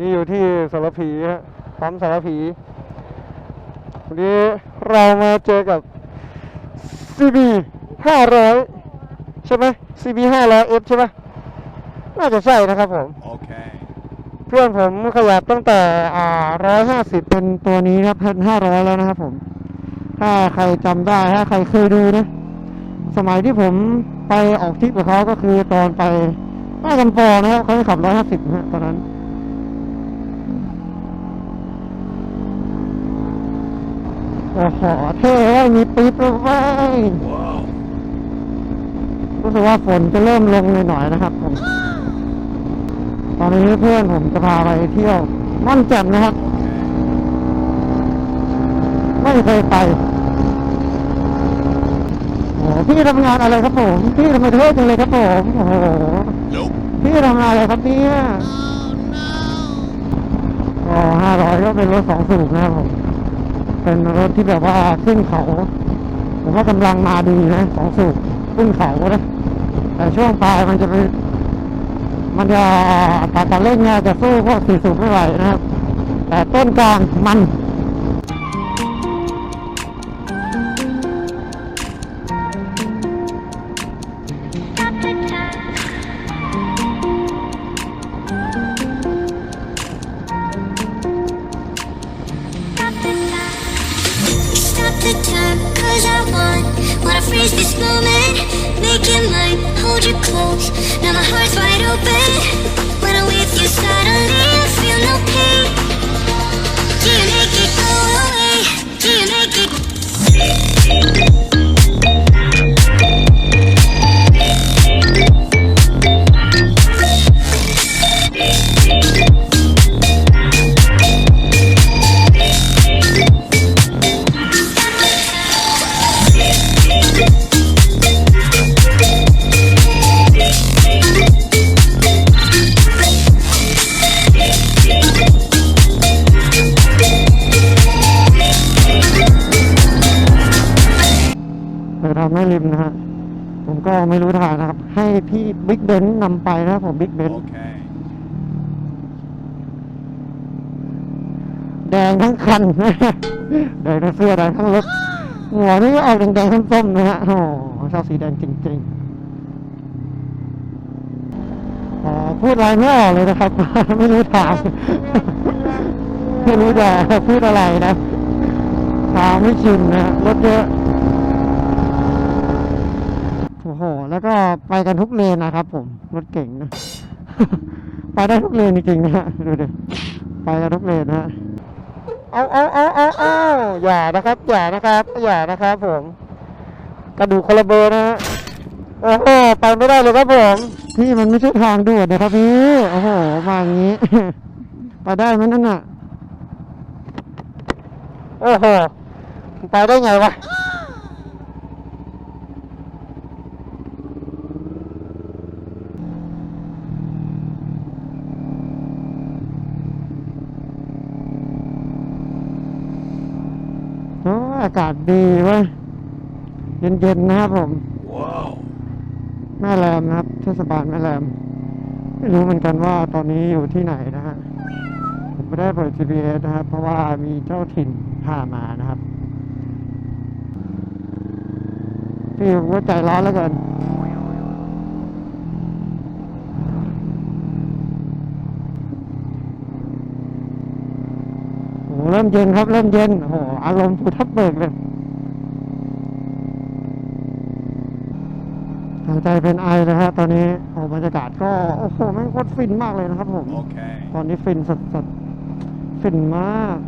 นี่อยู่ที่สารพีฮะปั๊มสารพีวันนี้เรามาเจอกับ CB 500 ใช่ไหม CB 500 F ใช่ไหมน่าจะใช่นะครับผม Okay. เพื่อนผมขยับตั้งแต่อ่า150 เป็นตัวนี้นะครับเป็น500แล้วนะครับผม ถ้าใครจำได้ ถ้าใครเคยดูนะ สมัยที่ผมไปออกทริปกับเขาก็คือตอนไปน่าจำปอนะครับเขาขับ 150นะฮะตอนนั้น อ้โหเท่เว้ยมีปี๊บเลยเว้ย Whoa. รู้สึกว่าฝนจะเริ่มลงหน่อยๆนะครับผม ตอนนี้เพื่อนผมจะพาไปเที่ยวม่อนแจ่มนะครับ ไม่เคยไปโอ้โหพี่ทำงานอะไรครับผม พี่ทำไมเท่จังเลยครับผมโอ้โห Nope. พี่ทำงานอะไรครับเนี่ยอ๋อห้าร้อยก็เป็นรถสองสูบนะครับผม เป็นรถที่แบบว่าขึ้นเขาผมว่ากำลังมาดีนะสองสูบขึ้นเขานะแต่ช่วงปลายมันจะเป็นมันจะอัตราการเล่นเนี่ยจะสู้พวกสี่สูบไม่ไหวนะครับ แต่ต้นกลางมัน the time, cause I want Wanna freeze this moment. Make it mine, hold you close. Now my heart's wide open. When I'm with you suddenly I feel no pain. You make it go away? ไปทำให้ริมนะฮะผมก็ไม่รู้ทางนะครับ ให้พี่บิ๊กเบนซ์นำไปนะครับผมบิ๊กเบนซ์ Okay. แดงทั้งคัน แดงทั้งเสื้อแดงทั้งรถหัวนี่ก็ออกแดงๆส้มๆนะฮะ โอ้โหชอบสีแดงจริงๆอ๋อพูดอะไรไม่ออกเลยนะครับ ไม่รู้ทางไม่รู้จะพูดอะไรนะทางไม่ชินนะฮะรถเยอะ โอ้โห แล้วก็ไปกันทุกเลนนะครับ ผมรถเก่งนะไปได้ทุกเลนจริงๆนะฮะดูดิไปกันทุกเลนนะฮะเอาเอาเอาเอาเอาอย่านะครับ อย่านะครับอย่านะครับ ผมกระดูกคนละเบอร์นะฮะโอ้โหไปไม่ได้เลยครับผมพี่มันไม่ใช่ทางด่วนนะครับพี่โอ้โหมาอย่างนี้ไปได้ไหมนั่นน่ะโอ้โหไปได้ไงวะ โอ้อากาศดีเว้ยเย็นๆนะครับผม Whoa. แม่แรมนะครับเทศบาลแม่แรมไม่รู้เหมือนกันว่าตอนนี้อยู่ที่ไหนนะฮะผมไม่ได้เปิด GPS นะครับ เพราะว่ามีเจ้าถิ่นพามานะครับพี่ผมก็ใจร้อนแล้วกัน โอ้โห เริ่มเย็นครับ เริ่มเย็นโอ้โหอารมณ์ภูทับเบิกเลยหายใจเป็นไอนะฮะตอนนี้โอ้บรรยากาศก็โอ้โหแม่งโคตรฟินมากเลยนะครับผม Okay. ตอนนี้ฟินสุดๆฟินมาก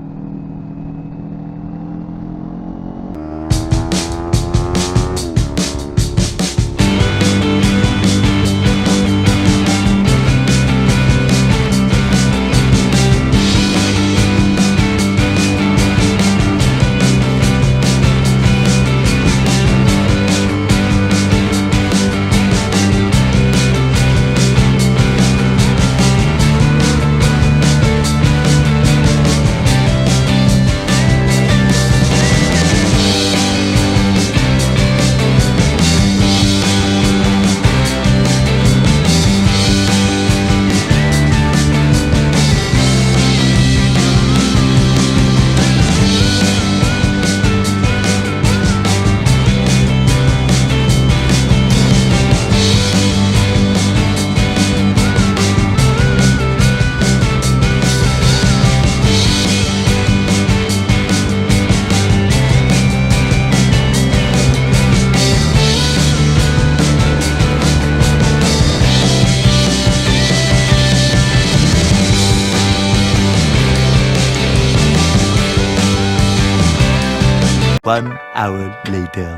One hour later.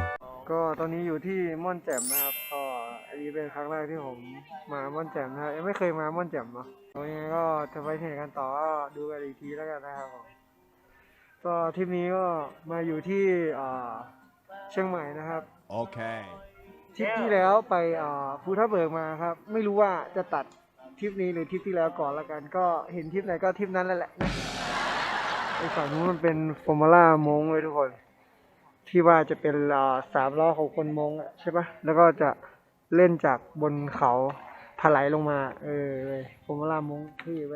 ก็ตอนนี้อยู่ที่ม่อนแจ่มนะครับก็อันนี้เป็นครั้งแรกที่ผมมาม่อนแจ่มนะครับยังไม่เคยมาม่อนแจ่มเนาะยังไงก็จะไปที่ไหนกันต่อก็ดูกันอีกทีแล้วกันนะครับผมก็ทริปนี้ก็มาอยู่ที่อ่าเชียงใหม่นะครับ Okay. ทริปที่แล้วไปอ่าภูทับเบิกมาครับ ไม่รู้ว่าจะตัดทริปนี้หรือทริปที่แล้วก่อนละกัน ก็เห็นทริปไหนก็ทริปนั้นแล้วแหละนะไอ้ฝั่งนู้นมันเป็นฟอร์มูล่ามงเลยทุกคน ที่ว่าจะเป็นสามล้อของคนมงอะใช่ปะแล้วก็จะเล่นจากบนเขาถลายลงมา เออเลยฟอร์มูล่ามงพี่ไป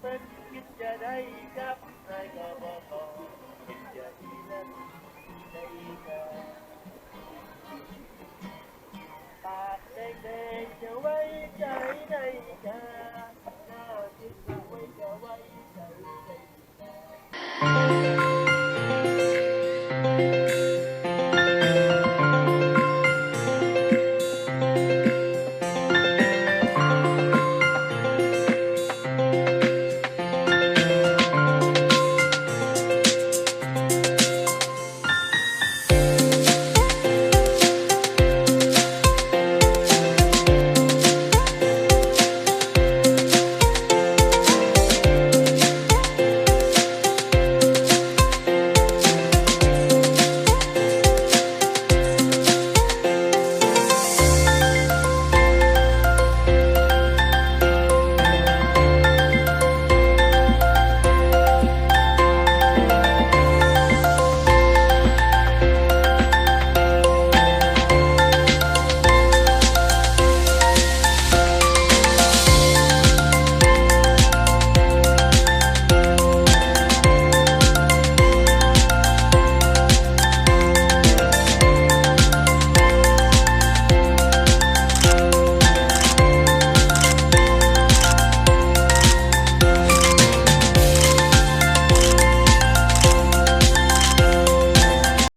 เป็น